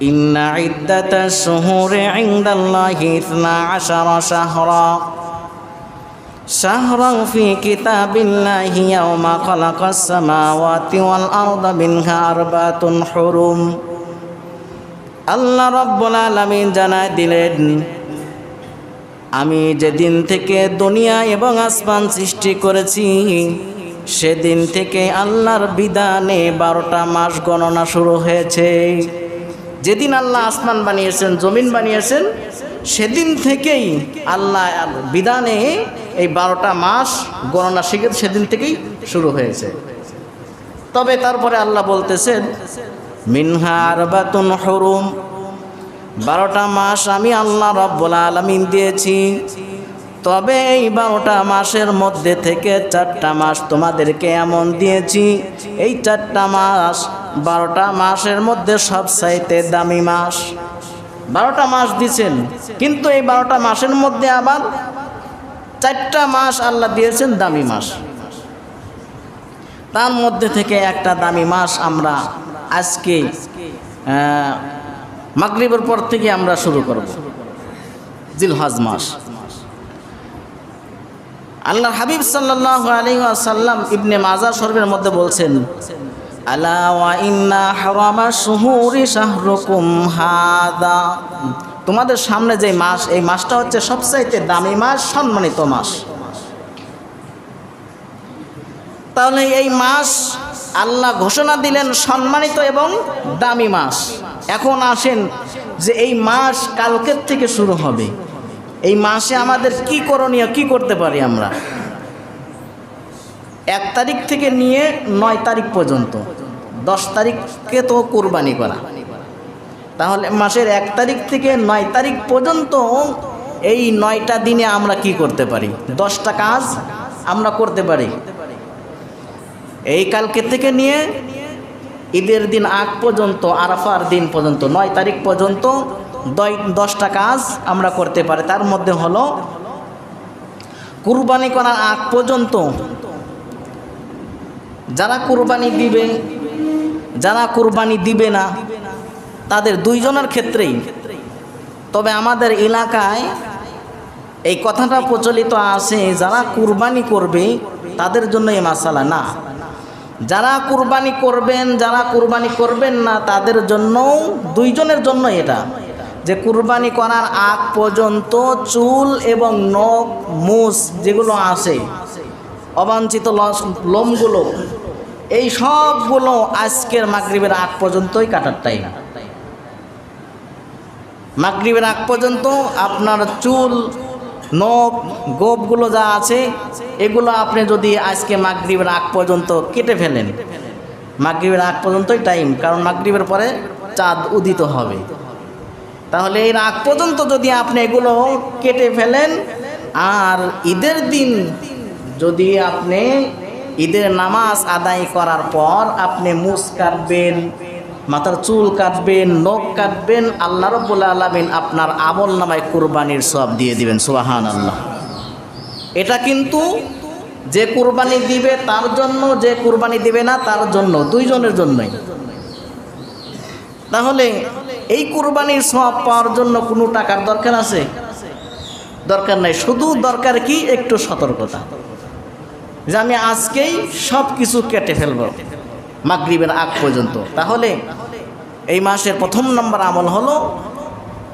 إن عدة الشهور عند الله اثنا عشر شهرا شهرا في كتاب الله يوم خلق السماوات والأرض منها أربعة حرم আল্লাহ রব্বুল আলমিন জানায় দিলেন আমি যেদিন থেকে দুনিয়া এবং আসমান সৃষ্টি করেছি সেদিন থেকে আল্লাহর বিধানে বারোটা মাস গণনা শুরু হয়েছে যেদিন আল্লাহ আসমান বানিয়েছেন, জমিন বানিয়েছেন, সেদিন থেকেই আল্লাহ বিধানে এই বারোটা মাস গণনা শিখে সেদিন থেকেই শুরু হয়েছে। তবে তারপরে আল্লাহ বলতেছেন, মিনহা আরবাতুন হরুম। বারোটা মাস আমি আল্লাহ রব্বুল আলমিন দিয়েছি। তবে এই বারোটা মাসের মধ্যে থেকে চারটা মাস তোমাদেরকে এমন দিয়েছি। এই চারটা মাস বারোটা মাসের মধ্যে সব চাইতে দামি মাস। বারোটা মাস দিছেন কিন্তু এই বারোটা মাসের মধ্যে আবার চারটা মাস আল্লাহ দিয়েছেন দামি মাস। তার মধ্যে থেকে একটা দামি মাস আমরা আজকে মাগরিবের পর থেকে আমরা শুরু করব। জিলহজ মাস। আল্লাহ হাবিব সাল্লাহ আলী সাল্লাম ইবনে মাজা শরীফের মধ্যে বলছেন আলা তোমাদের সামনে যে মাস, এই মাসটা হচ্ছে সবচাইতে দামি মাস, সম্মানিত মাস। তাহলে এই মাস আল্লাহ ঘোষণা দিলেন সম্মানিত এবং দামি মাস। এখন আসেন যে এই মাস কালকের থেকে শুরু হবে। এই মাসে আমাদের কি করণীয়, কি করতে পারি আমরা? এক তারিখ থেকে নিয়ে নয় তারিখ পর্যন্ত। দশ তারিখকে তো কোরবানি করা। তাহলে মাসের এক তারিখ থেকে নয় তারিখ পর্যন্ত এই নয়টা দিনে আমরা কি করতে পারি? দশটা কাজ আমরা করতে পারি। এই কালকে থেকে নিয়ে ঈদের দিন আগ পর্যন্ত, আরাফার দিন পর্যন্ত, নয় তারিখ পর্যন্ত দশটা কাজ আমরা করতে পারি। তার মধ্যে হলো কুরবানি করার আগ পর্যন্ত যারা কুরবানি দিবে যারা কুরবানি দিবে না, তাদের দুইজনের ক্ষেত্রেই। তবে আমাদের এলাকায় এই কথাটা প্রচলিত আছে, যারা কুরবানি করবে, তাদের জন্য এই মাসালা না। যারা কুরবানি করবেন, যারা কুরবানি করবেন না, তাদের জন্যও দুইজনের জন্য এটা। যে কুরবানি করার আগ পর্যন্ত চুল এবং নখ মুস যেগুলো আছে, অবাঞ্ছিত লোমগুলো এই সবগুলো আজকের মাগরীবের আগ পর্যন্তই কাটার টাইম মাগরীবের আগ পর্যন্ত আপনার চুল, নখ, গোপগুলো যা আছে, এগুলো আপনি যদি আজকে মাগরীবের আগ পর্যন্ত কেটে ফেলেন, মাগরীবের আগ পর্যন্তই টাইম কারণ মাগরীবের পরে চাঁদ উদিত হবে। তাহলে এর আগ পর্যন্ত যদি আপনি এগুলো কেটে ফেলেন, আর ঈদের দিন যদি আপনি ঈদের নামাজ আদায় করার পর আপনি মুস কাটবেন, মাথার চুল কাটবেন, নখ কাটবেন, আল্লাহ রব্বুল আলমিন আপনার আমল নামায় কুরবানির সব দিয়ে দিবেন সোহান আল্লাহ এটা কিন্তু যে কুরবানি দিবে তার জন্য, যে কুরবানি দিবে না তার জন্য, দুইজনের জন্যই। তাহলে এই কুরবানির সব পাওয়ার জন্য কোনো টাকার দরকার আছে? দরকার নাই। শুধু দরকার কি? একটু সতর্কতা। যে আমি আজকেই সব কিছু কেটে ফেলব মাগরীবের আগ পর্যন্ত। তাহলে এই মাসের প্রথম নম্বর আমল হলো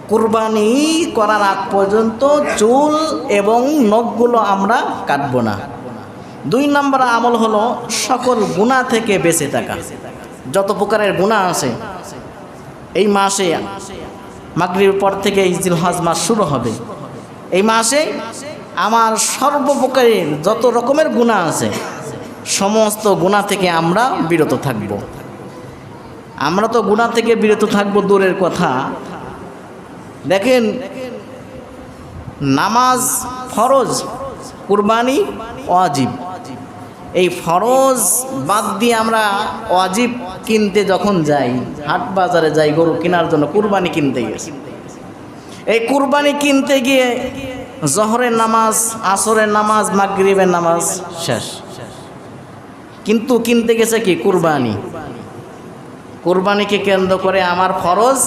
কুরবানি করার আগ পর্যন্ত চুল এবং নখগুলো আমরা কাটব না। দুই নম্বর আমল হলো সকল গুণা থেকে বেঁচে থাকা। যত প্রকারের গুণা আছে, এই মাসে মাগরির পর থেকে ইজিল হজ মাস শুরু হবে। এই মাসে আমার সর্বপ্রকারের যত রকমের গুণা আছে, সমস্ত গুণা থেকে আমরা বিরত থাকব। আমরা তো গুণা থেকে বিরত থাকব দূরের কথা। দেখেন, নামাজ ফরজ, কুরবানি অজীব এই ফরজ বাদ দিয়ে আমরা অজীব কিনতে যখন যাই, হাট বাজারে যাই গরু কেনার জন্য কুরবানি কিনতে গেছি। এই কুরবানি কিনতে গিয়ে জহরের নামাজ, আসরের নামাজ, মাগরিবের নামাজ, শেষ। কিন্তু কিনতে গেছে কি? কুরবানি। কুরবানিকে কেন্দ্র করে আমার ফরজ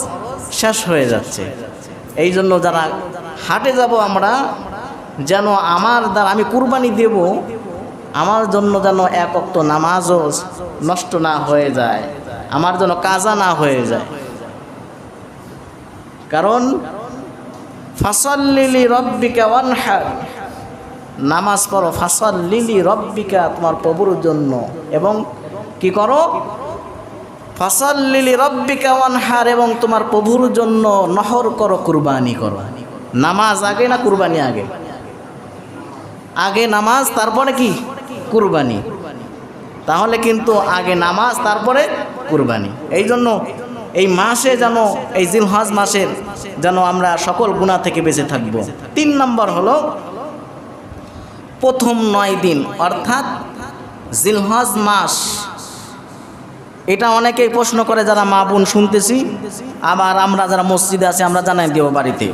শেষ হয়ে যাচ্ছে। এই জন্য যারা হাটে যাব আমরা, যেন আমার দ্বারা আমি কুরবানি দেব, আমার জন্য যেন এক অক্ত নামাজও নষ্ট না হয়ে যায়, আমার জন্য কাজা না হয়ে যায়। কারণ ফাসল্লিলি রব্বিকা ওয়ানহার নামাজ পড়ো ফাসল্লিলি রব্বিকা তোমার প্রভুর জন্য। এবং কি করো? ফাসল্লিলি রব্বিকা ওয়ানহার এবং তোমার প্রভুর জন্য নহর করো, কুরবানি করো। নামাজ আগে না কুরবানি আগে? আগে নামাজ, তারপরে কি? কুরবানি। তাহলে কিন্তু আগে নামাজ, তারপরে কুরবানি। এই জন্য এই মাসে যেন, এই জিলহাজ মাসের যেন আমরা সকল গুণা থেকে বেঁচে থাকব। তিন নম্বর হলো, প্রথম নয় দিন, অর্থাৎ জিলহজ মাস। এটা অনেকেই প্রশ্ন করে, যারা মা বোন শুনতেছি, আবার আমরা যারা মসজিদে আছি, আমরা জানাই দেব বাড়িতে।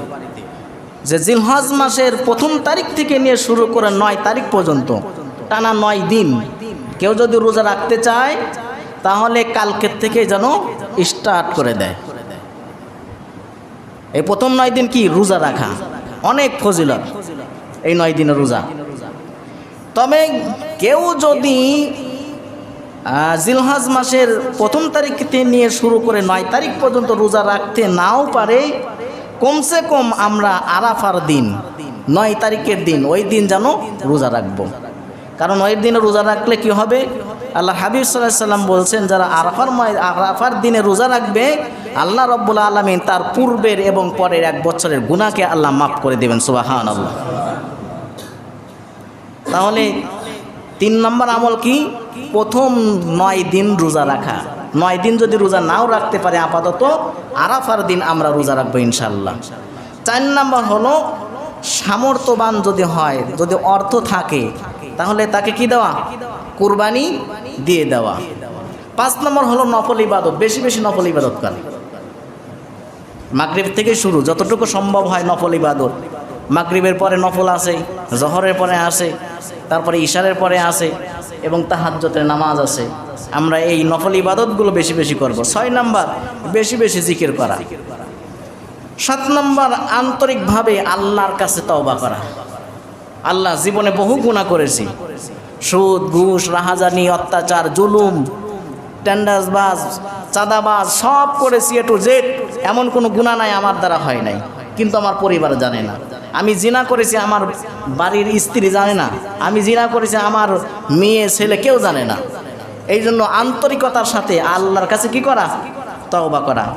যে জিলহজ মাসের প্রথম তারিখ থেকে নিয়ে শুরু করে নয় তারিখ পর্যন্ত, টানা নয় দিন। কেউ যদি রোজা রাখতে চায় তাহলে কালকের থেকে যেন স্টার্ট করে দেয়। এই প্রথম নয় দিন কি? রোজা রাখা। অনেক ফজিলত। এই নয় দিনের রোজা। তবে কেউ যদি জিলহাজ মাসের প্রথম তারিখ থেকে নিয়ে শুরু করে নয় তারিখ পর্যন্ত রোজা রাখতে নাও পারে, কমসে কম আমরা আরাফার দিন, নয় তারিখের দিন, ওই দিন যেন রোজা রাখব। কারণ ওই দিনে রোজা রাখলে কি হবে? আল্লাহ হাবিব সাল্লাহ সাল্লাম বলছেন, যারা আরাফার আরাফার দিনে রোজা রাখবে, আল্লাহ রব্বুল আলমিন তার পূর্বের এবং পরের এক বছরের গুণাকে আল্লাহ মাফ করে দেবেন সুবাহান আল্লাহ তাহলে তিন নম্বর আমল কি? প্রথম নয় দিন রোজা রাখা। নয় দিন যদি রোজা নাও রাখতে পারে আপাতত, আরাফার দিন আমরা রোজা রাখব ইনশাল্লাহ চার নম্বর হলো, সামর্থ্যবান যদি হয়, যদি অর্থ থাকে, তাহলে তাকে কি দেওয়া? কুরবানি দিয়ে দেওয়া। পাঁচ নম্বর হলো নফল ইবাদত, বেশি বেশি নফল ইবাদত করে। মাগরিব থেকে শুরু, যতটুকু সম্ভব হয় নফল ইবাদত। মাগরিবের পরে নফল আসে, জহরের পরে আসে, তারপরে ইশারের পরে আসে এবং তাহাজ্জতের নামাজ আছে আমরা এই নফল ইবাদতগুলো বেশি বেশি করব। ছয় নাম্বার, বেশি বেশি জিকির করা। সাত নম্বর, আন্তরিকভাবে আল্লাহর কাছে তওবা করা। আল্লাহ জীবনে বহু গুণা করেছি সুদ, ঘুষ, রাহাজানি, অত্যাচার, জুলুম টেন্ডাসবাজ চাঁদাবাজ, সব করেছি এ টু জেড এমন কোনো গুণা নাই আমার দ্বারা হয় নাই। কিন্তু আমার পরিবার জানে না। আমি জিনা করেছি, আমার বাড়ির স্ত্রী জানে না। আমি জিনা করেছি, আমার মেয়ে, ছেলে কেউ জানে না। এই জন্য আন্তরিকতার সাথে আল্লাহর কাছে কি করা? তওবা করা।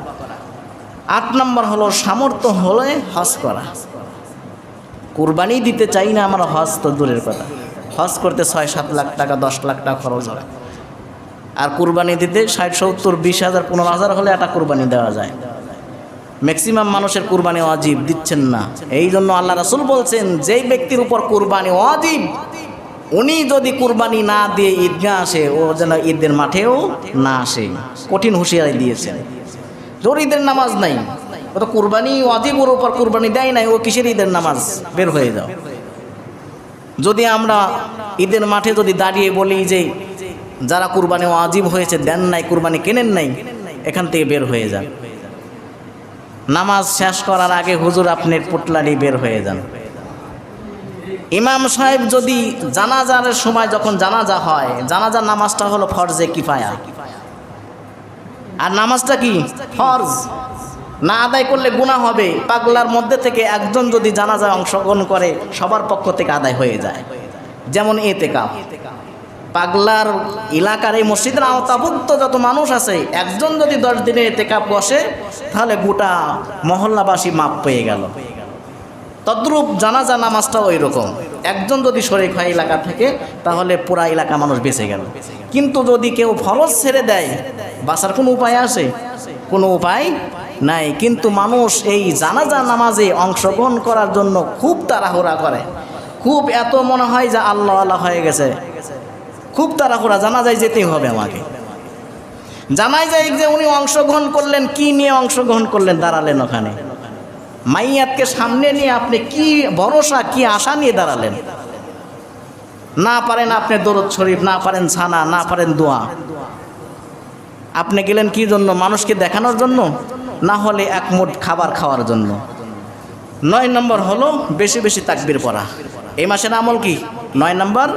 আট নম্বর হলো সামর্থ্য হলে হজ করা। কুরবানি দিতে চাই না আমার হজ তো দূরের কথা। হজ করতে ছয় সাত লাখ টাকা, দশ লাখ টাকা খরচ হয়। আর কুরবানি দিতে ষাট, সত্তর, বিশ হাজার, পনেরো হাজার হলে একটা কুরবানি দেওয়া যায়। ম্যাক্সিমাম মানুষের কুরবানি অজীব দিচ্ছেন না। এই জন্য আল্লাহ রাসুল বলছেন, যেই ব্যক্তির উপর কুরবানি অজীব উনি যদি কুরবানি না দিয়ে ঈদগাহ আসে, ও যেন ঈদের মাঠেও না আসে। কঠিন হুঁশিয়ারি দিয়েছেন। তোর ঈদের নামাজ নাই। ও তো কুরবানি অজীব ওর উপর কুরবানি দেয় নাই, ও কিসের ঈদের নামাজ? বের হয়ে যাও। যদি আমরা ঈদের মাঠে যদি দাঁড়িয়ে বলি যে যারা কুরবানি আজীব হয়েছে, দেন নাই, কুরবানি কেনেন নাই, এখান থেকে বের হয়ে যান। নামাজ শেষ করার আগে হুজুর আপনি পুটলারি বের হয়ে যান। ইমাম সাহেব যদি জানাজার সময় যখন জানাজা হয়, জানাজার নামাজটা হলো ফরজে কিফায়া। আর নামাজটা কি? ফরজ। না আদায় করলে গুণা হবে। পাগলার মধ্যে থেকে একজন যদি জানাজায় অংশগ্রহণ করে, সবার পক্ষ থেকে আদায় হয়ে যায়। যেমন এতে কাপ পাগলার এলাকার এই মসজিদের আওতাভুক্ত যত মানুষ আছে, একজন যদি দশ দিনে এতে কাপ বসে, তাহলে গোটা মহল্লাবাসী মাপ পেয়ে গেল। তদ্রূপ জানাজা নামাজটা ওই রকম একজন যদি শরীর হয় এলাকা থেকে, তাহলে পুরা এলাকা মানুষ বেঁচে গেল। কিন্তু যদি কেউ ফরজ ছেড়ে দেয়, বাঁচার কোনো উপায় আছে? কোনো উপায় নাই, কিন্তু মানুষ এই জানাজা নামাজে অংশগ্রহণ করার জন্য খুব তাড়াহুড়া করে। খুব এত মনে হয় যে আল্লাহ আল্লাহ হয়ে গেছে। খুব তাড়াহুড়া জানা যায় যেতেই হবে আমাকে। জানাই যায় যে উনি অংশগ্রহণ করলেন, কি নিয়ে অংশগ্রহণ করলেন, দাঁড়ালেন ওখানে। মাইয়াতকে সামনে নিয়ে আপনি কি ভরসা, কি আশা নিয়ে দাঁড়ালেন? না পারেন আপনি দরদ শরীফ, না পারেন ছানা, না পারেন দোয়া। আপনি গেলেন কি জন্য? মানুষকে দেখানোর জন্য? না হলে এক মুঠ খাবার খাওয়ার জন্য। নয় নম্বর হলো বেশি বেশি তাকবির পড়া। এই মাসের আমল কি? নয় নম্বর,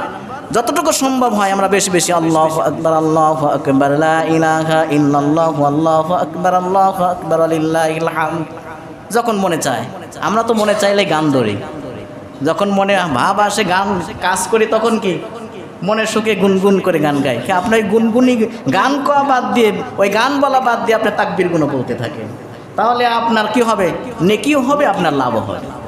যতটুকু সম্ভব হয় আমরা বেশি বেশি আল্লাহ আকবর আল্লাহ আকবর ইল্লাল্লাহু, আল্লাহু আকবর আল্লাহু আকবর লিল্লাহিল হামদ। যখন মনে চায়, আমরা তো মনে চাইলে গান ধরি। যখন মনে ভাব আসে গান কাজ করি, তখন কি? মনের সুখে গুনগুন করে গান কি আপনার ওই গুনগুনি গান কোয়া বাদ দিয়ে, ওই গান বলা বাদ দিয়ে আপনি তাকবির গুণ বলতে থাকেন। তাহলে আপনার কি হবে? নেকিও হবে, আপনার লাভও হবে।